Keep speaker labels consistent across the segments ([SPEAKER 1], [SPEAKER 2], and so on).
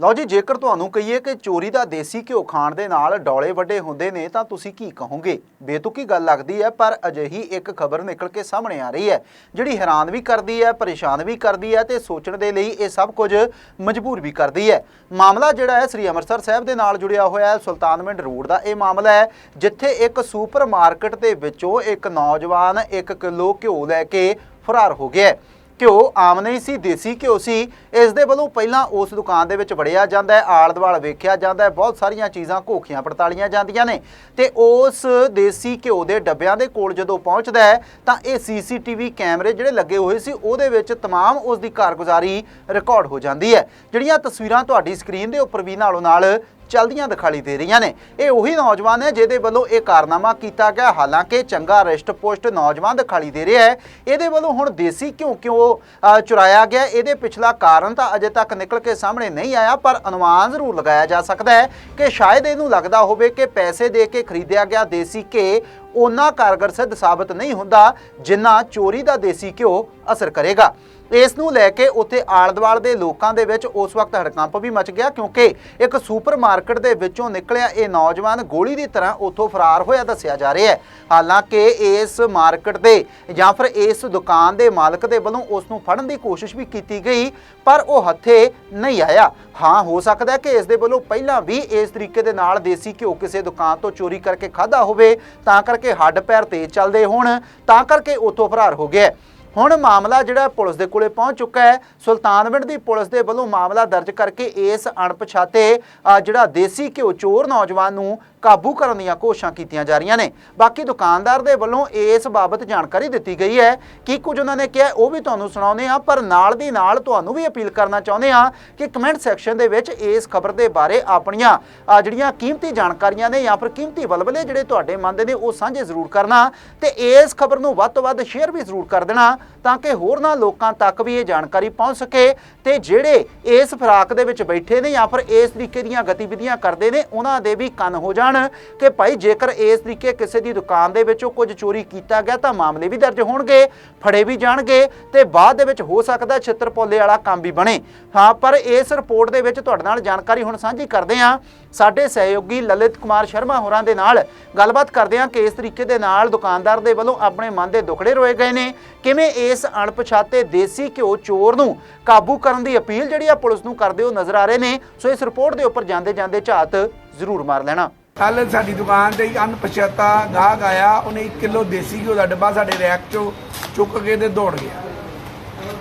[SPEAKER 1] ਲਓ ਜੀ, ਜੇਕਰ ਤੁਹਾਨੂੰ ਕਹੀਏ ਕਿ ਚੋਰੀ ਦਾ ਦੇਸੀ ਘਿਓ ਖਾਣ ਦੇ ਨਾਲ ਡੌਲੇ ਵੱਡੇ ਹੁੰਦੇ ਨੇ, ਤਾਂ ਤੁਸੀਂ ਕੀ ਕਹੋਗੇ? ਬੇਤੁਕੀ ਗੱਲ ਲੱਗਦੀ ਹੈ, ਪਰ ਅਜਿਹੀ ਇੱਕ ਖਬਰ ਨਿਕਲ ਕੇ ਸਾਹਮਣੇ ਆ ਰਹੀ ਹੈ, ਜਿਹੜੀ ਹੈਰਾਨ ਵੀ ਕਰਦੀ ਹੈ, ਪਰੇਸ਼ਾਨ ਵੀ ਕਰਦੀ ਹੈ ਤੇ ਸੋਚਣ ਦੇ ਲਈ ਇਹ ਸਭ ਕੁਝ ਮਜਬੂਰ ਵੀ ਕਰਦੀ ਹੈ। ਮਾਮਲਾ ਜਿਹੜਾ ਹੈ, ਸ੍ਰੀ ਅੰਮ੍ਰਿਤਸਰ ਸਾਹਿਬ ਦੇ ਨਾਲ ਜੁੜਿਆ ਹੋਇਆ ਹੈ, ਸੁਲਤਾਨਵਿੰਡ ਰੋਡ ਦਾ ਇਹ ਮਾਮਲਾ ਹੈ, ਜਿੱਥੇ ਇੱਕ ਸੁਪਰ ਮਾਰਕੀਟ ਦੇ ਵਿੱਚੋਂ ਇੱਕ ਨੌਜਵਾਨ 1 ਕਿਲੋ ਘਿਓ ਲੈ ਕੇ ਫਰਾਰ ਹੋ ਗਿਆ ਹੈ। ਘਿਓ ਆਮ ਨਹੀਂ ਸੀ ਦੇਸੀ ਘਿਓ ਸੀ ਇਸ ਦੇ ਵੱਲੋਂ ਪਹਿਲਾਂ ਉਸ ਦੁਕਾਨ ਦੇ ਵਿੱਚ ਵੜਿਆ ਜਾਂਦਾ ਹੈ ਆਲ ਦੁਆਲ ਵੇਖਿਆ ਜਾਂਦਾ ਹੈ ਬਹੁਤ ਸਾਰੀਆਂ ਚੀਜ਼ਾਂ ਘੋਖੀਆਂ ਪੜਤਾਲੀਆਂ ਜਾਂਦੀਆਂ ਨੇ ਤੇ ਉਸ ਦੇਸੀ ਘਿਓ ਦੇ ਡੱਬਿਆਂ ਦੇ ਕੋਲ ਜਦੋਂ ਪਹੁੰਚਦਾ ਹੈ ਤਾਂ ਇਹ ਸੀਸੀਟੀਵੀ ਕੈਮਰੇ ਜਿਹੜੇ ਲੱਗੇ ਹੋਏ ਸੀ ਉਹਦੇ ਵਿੱਚ तमाम ਉਸ ਦੀ ਕਾਰਗੁਜ਼ਾਰੀ ਰਿਕਾਰਡ ਹੋ ਜਾਂਦੀ ਹੈ ਜਿਹੜੀਆਂ ਤਸਵੀਰਾਂ ਤੁਹਾਡੀ ਸਕਰੀਨ ਦੇ ਉੱਪਰ ਵੀ ਨਾਲੋਂ ਨਾਲ ਚਲਦੀਆਂ ਦਿਖਾਈ ਦੇ ਰਹੀਆਂ ਨੇ। ਇਹ ਉਹੀ ਨੌਜਵਾਨ ਹੈ ਜਿਹਦੇ ਵੱਲੋਂ ਇਹ ਕਾਰਨਾਮਾ ਕੀਤਾ ਗਿਆ। ਹਾਲਾਂਕਿ ਚੰਗਾ ਰਿਸ਼ਟ ਪੋਸ਼ਟ ਨੌਜਵਾਨ ਦਿਖਾਈ ਦੇ ਰਿਹਾ ਹੈ। ਇਹਦੇ ਵੱਲੋਂ ਹੁਣ ਦੇਸੀ ਕਿਉਂ ਕਿਉਂ ਚੁਰਾਇਆ ਗਿਆ? ਇਹਦੇ ਪਿਛਲਾ ਕਾਰਨ ਤਾਂ ਅਜੇ ਤੱਕ ਨਿਕਲ ਕੇ ਸਾਹਮਣੇ ਨਹੀਂ ਆਇਆ, ਪਰ ਅਨੁਮਾਨ ਜ਼ਰੂਰ ਲਗਾਇਆ ਜਾ ਸਕਦਾ ਹੈ ਕਿ ਸ਼ਾਇਦ ਇਹਨੂੰ ਲੱਗਦਾ ਹੋਵੇ ਕਿ ਪੈਸੇ ਦੇ ਕੇ ਖਰੀਦਿਆ ਗਿਆ ਦੇਸੀ ਘੇ ਉਹਨਾਂ ਕਾਰਗਰ ਸਿੱਧ ਸਾਬਤ ਨਹੀਂ ਹੁੰਦਾ ਜਿੰਨਾ ਚੋਰੀ ਦਾ ਦੇਸੀ ਘਿਓ ਅਸਰ ਕਰੇਗਾ। ਇਸ ਨੂੰ ਲੈ ਕੇ ਉੱਥੇ ਆਲੇ-ਦੁਆਲੇ ਦੇ ਲੋਕਾਂ ਦੇ ਵਿੱਚ ਉਸ ਵਕਤ ਹੜਕੰਪ ਵੀ ਮਚ ਗਿਆ ਕਿਉਂਕਿ ਇੱਕ ਸੁਪਰ ਮਾਰਕੀਟ ਦੇ ਵਿੱਚੋਂ ਨਿਕਲਿਆ ਇਹ ਨੌਜਵਾਨ ਗੋਲੀ ਦੀ ਤਰ੍ਹਾਂ ਉੱਥੋਂ ਫਰਾਰ ਹੋਇਆ ਦੱਸਿਆ ਜਾ ਰਿਹਾ ਹੈ। ਹਾਲਾਂਕਿ ਇਸ ਮਾਰਕੀਟ ਦੇ ਜਾਂ ਫਿਰ ਇਸ ਦੁਕਾਨ ਦੇ ਮਾਲਕ ਦੇ ਵੱਲੋਂ ਉਸ ਨੂੰ ਫੜਨ ਦੀ ਕੋਸ਼ਿਸ਼ ਵੀ ਕੀਤੀ ਗਈ, ਪਰ ਉਹ ਹੱਥੇ ਨਹੀਂ ਆਇਆ। ਹਾਂ, ਹੋ ਸਕਦਾ ਕਿ ਇਸ ਦੇ ਵੱਲੋਂ ਪਹਿਲਾਂ ਵੀ ਇਸ ਤਰੀਕੇ ਦੇ ਨਾਲ ਦੇਸੀ ਘਿਓ ਕਿਸੇ ਦੁਕਾਨ ਤੋਂ ਚੋਰੀ ਕਰਕੇ ਖਾਦਾ ਹੋਵੇ, ਤਾਂ ਕਰਕੇ ਹੱਡ ਪੈਰ ਤੇਜ਼ ਚੱਲਦੇ ਹੋਣ ਤਾਂ ਕਰਕੇ ਉੱਥੋਂ ਫਰਾਰ ਹੋ ਗਿਆ ਹੁਣ ਮਾਮਲਾ ਜਿਹੜਾ ਪੁਲਿਸ ਦੇ ਕੋਲੇ ਪਹੁੰਚ ਚੁੱਕਾ ਹੈ ਸੁਲਤਾਨਵਿੰਡ ਦੀ ਪੁਲਿਸ ਦੇ ਵੱਲੋਂ ਮਾਮਲਾ ਦਰਜ ਕਰਕੇ ਇਸ ਅਣਪਛਾਤੇ ਅ, ਜਿਹੜਾ ਦੇਸੀ ਘਿਓ ਚੋਰ ਨੌਜਵਾਨ ਨੂੰ ਕਾਬੂ ਕਰਨ ਦੀਆਂ ਕੋਸ਼ਿਸ਼ਾਂ ਕੀਤੀਆਂ ਜਾ ਰਹੀਆਂ ਨੇ। ਬਾਕੀ ਦੁਕਾਨਦਾਰ ਦੇ ਵੱਲੋਂ ਇਸ ਬਾਬਤ ਜਾਣਕਾਰੀ ਦਿੱਤੀ ਗਈ ਹੈ ਕੀ ਕੁਝ ਉਹਨਾਂ ਨੇ ਕਿਹਾ, ਉਹ ਵੀ ਤੁਹਾਨੂੰ ਸੁਣਾਉਂਦੇ ਆ ਪਰ ਨਾਲ ਦੀ ਨਾਲ ਤੁਹਾਨੂੰ ਵੀ ਅਪੀਲ ਕਰਨਾ ਚਾਹੁੰਦੇ ਆ ਕਿ ਕਮੈਂਟ ਸੈਕਸ਼ਨ ਦੇ ਵਿੱਚ ਇਸ ਖਬਰ ਦੇ ਬਾਰੇ ਆਪਣੀਆਂ ਜਿਹੜੀਆਂ ਕੀਮਤੀ ਜਾਣਕਾਰੀਆਂ ਨੇ ਜਾਂ ਫਿਰ ਕੀਮਤੀ ਬਲਬਲੇ ਜਿਹੜੇ ਤੁਹਾਡੇ ਮਨ ਦੇ ਨੇ, ਉਹ ਸਾਂਝੇ ਜ਼ਰੂਰ ਕਰਨਾ ਤੇ ਇਸ ਖਬਰ ਨੂੰ ਵੱਧ ਤੋਂ ਵੱਧ ਸ਼ੇਅਰ ਵੀ ਜ਼ਰੂਰ ਕਰ ਦੇਣਾ ਤਾਂ ਕਿ ਹੋਰਨਾਂ ਲੋਕਾਂ ਤੱਕ ਵੀ ਇਹ ਜਾਣਕਾਰੀ ਪਹੁੰਚ ਸਕੇ ਤੇ ਜਿਹੜੇ ਇਸ ਫਰਾਕ ਦੇ ਵਿੱਚ ਬੈਠੇ ਨੇ ਜਾਂ ਫਿਰ ਇਸ ਤਰੀਕੇ ਦੀਆਂ ਗਤੀਵਿਧੀਆਂ ਕਰਦੇ ਨੇ, ਉਹਨਾਂ ਦੇ ਵੀ ਕੰਨ ਹੋ ਜਾਣ। ਕਿ ਭਾਈ ਜੇਕਰ ਇਸ ਤਰੀਕੇ ਕਿਸੇ ਦੀ ਦੁਕਾਨ ਦੇ ਵਿੱਚੋਂ ਕੁਝ ਚੋਰੀ ਕੀਤਾ ਗਿਆ ਤਾਂ ਮਾਮਲੇ ਵੀ ਦਰਜ ਹੋਣਗੇ, ਫੜੇ ਵੀ ਜਾਣਗੇ ਤੇ ਬਾਅਦ ਦੇ ਵਿੱਚ ਹੋ ਸਕਦਾ ਛਿੱਤਰ ਵਾਲਾ ਕੰਮ ਵੀ ਬਣੇ। ਹਾਂ, ਪਰ ਇਸ ਰਿਪੋਰਟ ਦੇ ਵਿੱਚ ਤੁਹਾਡੇ ਨਾਲ ਜਾਣਕਾਰੀ ਹੁਣ ਸਾਂਝੀ ਕਰਦੇ ਹਾਂ। ਸਾਡੇ ਸਹਿਯੋਗੀ ਲਲਿਤ ਕੁਮਾਰ ਸ਼ਰਮਾ ਹੋਰਾਂ ਦੇ ਨਾਲ ਗੱਲਬਾਤ ਕਰਦੇ ਹਾਂ ਕਿ ਇਸ ਤਰੀਕੇ ਦੇ ਨਾਲ ਦੁਕਾਨਦਾਰ ਦੇ ਵੱਲੋਂ ਆਪਣੇ ਮਨ ਦੇ ਦੁਖੜੇ ਰੋਏ ਗਏ ਨੇ। ਕਿਵੇਂ ਇਸ ਅਣਪਛਾਤੇ ਦੇਸੀ ਘਿਓ ਚੋਰ ਨੂੰ ਕਾਬੂ ਕਰਨ ਦੀ ਅਪੀਲ ਜਿਹੜੀ ਆ ਪੁਲਿਸ ਨੂੰ ਕਰਦੇ ਹੋ ਨਜ਼ਰ ਆ ਰਹੇ ਨੇ, ਸੋ ਇਸ ਰਿਪੋਰਟ ਦੇ ਉੱਪਰ ਜਾਂਦੇ ਜਾਂਦੇ ਝਾਤ ਜ਼ਰੂਰ ਮਾਰ ਲੈਣਾ।
[SPEAKER 2] ਕੱਲ ਸਾਡੀ ਦੁਕਾਨ ਤੇ ਇੱਕ ਅਣਪਛਾਤਾ ਗਾਹਕ ਆਇਆ ਉਹਨੇ 1 ਕਿਲੋ ਦੇਸੀ ਘਿਓ ਦਾ ਡੱਬਾ ਸਾਡੇ ਰੈਕ ਚੋਂ ਚੁੱਕ ਕੇ ਤੇ ਦੌੜ ਗਿਆ।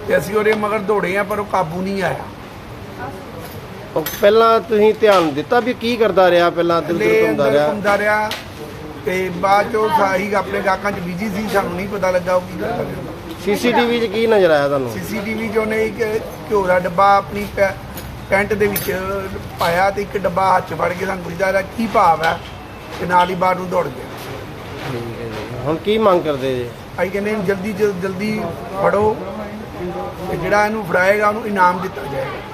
[SPEAKER 2] ਤੇ ਅਸੀਂ ਉਹਦੇ ਮਗਰ ਦੌੜੇ ਆ ਪਰ ਉਹ ਕਾਬੂ ਨਹੀਂ ਆਇਆ।
[SPEAKER 3] ਉਹ ਪਹਿਲਾਂ ਤੁਸੀਂ ਧਿਆਨ ਦਿੱਤਾ ਵੀ ਕੀ ਕਰਦਾ ਰਿਹਾ ਪਹਿਲਾਂ ਦਿਲ
[SPEAKER 2] ਤੇ ਅੰਦਰ
[SPEAKER 3] ਰਿਹਾ?
[SPEAKER 2] ਘੁੰਮਦਾ ਰਿਹਾ ਤੇ ਬਾਅਦ ਚੋਂ ਸਾਹੀ ਆਪਣੇ ਗਾਹਕਾਂ 'ਚ ਬਿਜ਼ੀ ਸੀ ਸਾਨੂੰ ਨਹੀਂ ਪਤਾ ਲੱਗਾ ਉਹ ਕੀ ਕਰਦਾ ਰਿਹਾ।
[SPEAKER 3] ਸੀਸੀਟੀਵੀ 'ਚ ਕੀ ਨਜ਼ਰ ਆਇਆ ਤੁਹਾਨੂੰ?
[SPEAKER 2] ਸੀਸੀਟੀਵੀ 'ਚ ਉਹਨੇ ਇੱਕ ਘਿਓ ਦਾ ਡੱਬਾ ਆਪਣੀ ਪੈਂਟ ਦੇ ਵਿੱਚ ਪਾਇਆ ਤੇ ਇੱਕ ਡੱਬਾ ਹੱਥ 'ਚ ਫੜ ਕੇ ਸਾਨੂੰ ਪੁੱਛਦਾ ਇਹਦਾ ਕੀ ਭਾਵ ਹੈ? ਤੇ ਨਾਲ ਹੀ ਬਾਹਰ ਨੂੰ ਦੌੜ ਗਿਆ।
[SPEAKER 3] ਠੀਕ ਹੈ ਜੀ। ਹੁਣ ਕੀ ਮੰਗ ਕਰਦੇ ਜੀ?
[SPEAKER 2] ਅਸੀਂ ਕਹਿੰਦੇ ਜਲਦੀ ਤੋਂ ਜਲਦੀ ਫੜੋ ਤੇ ਜਿਹੜਾ ਇਹਨੂੰ ਫੜਾਏਗਾ ਉਹਨੂੰ ਇਨਾਮ ਦਿੱਤਾ ਜਾਏਗਾ।